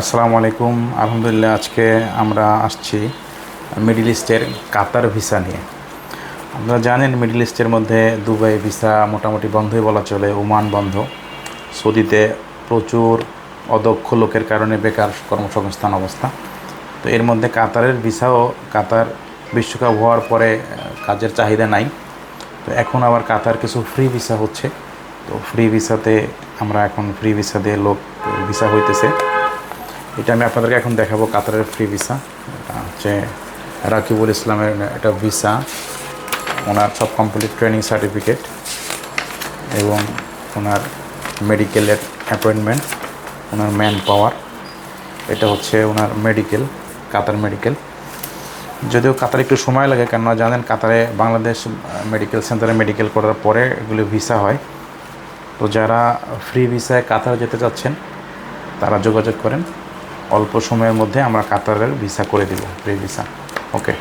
আসসালামু আলাইকুম। আলহামদুলিল্লাহ আজকে আমরা আসছি মিডিল ইস্টের কাতার ভিসা নিয়ে। আপনারা জানেন মিডিল ইস্টের মধ্যে দুবাই ভিসা মোটামুটি বন্ধই বলা চলে, ওমান বন্ধ। সৌদিতে প্রচুর অদক্ষ লোকের কারণে বেকার কর্মসংস্থান অবস্থা। তো এর মধ্যে কাতারের ভিসাও কাতার বিশ্বকাপ হওয়ার পরে কাজের চাহিদা নাই। তো এখন আবার কাতার কিছু ফ্রি ভিসা হচ্ছে। তো ফ্রি ভিসাতে আমরা এখন ফ্রি ভিসা দিয়ে লোক, ভিসা হইতেছে। এটা আমি আপনাদেরকে এখন দেখাবো কাতারের ফ্রি ভিসা হচ্ছে রাকিবুল ইসলামের একটা ভিসা ওনার সব কমপ্লিট ট্রেনিং সার্টিফিকেট এবং ওনার মেডিকেলের অ্যাপয়েন্টমেন্ট ওনার ম্যান পাওয়ার এটা হচ্ছে ওনার মেডিকেল কাতার মেডিকেল যদিও কাতারে একটু সময় লাগে, কেননা জানেন কাতারে বাংলাদেশ মেডিকেল সেন্টারে মেডিকেল করার পরে এগুলি ভিসা হয়। তো যারা ফ্রি ভিসায় কাতার যেতে চাচ্ছেন, তারা যোগাযোগ করেন। অল্প সময়ের মধ্যে আমরা কাতারের ভিসা করে দিব প্রি ভিসা ওকে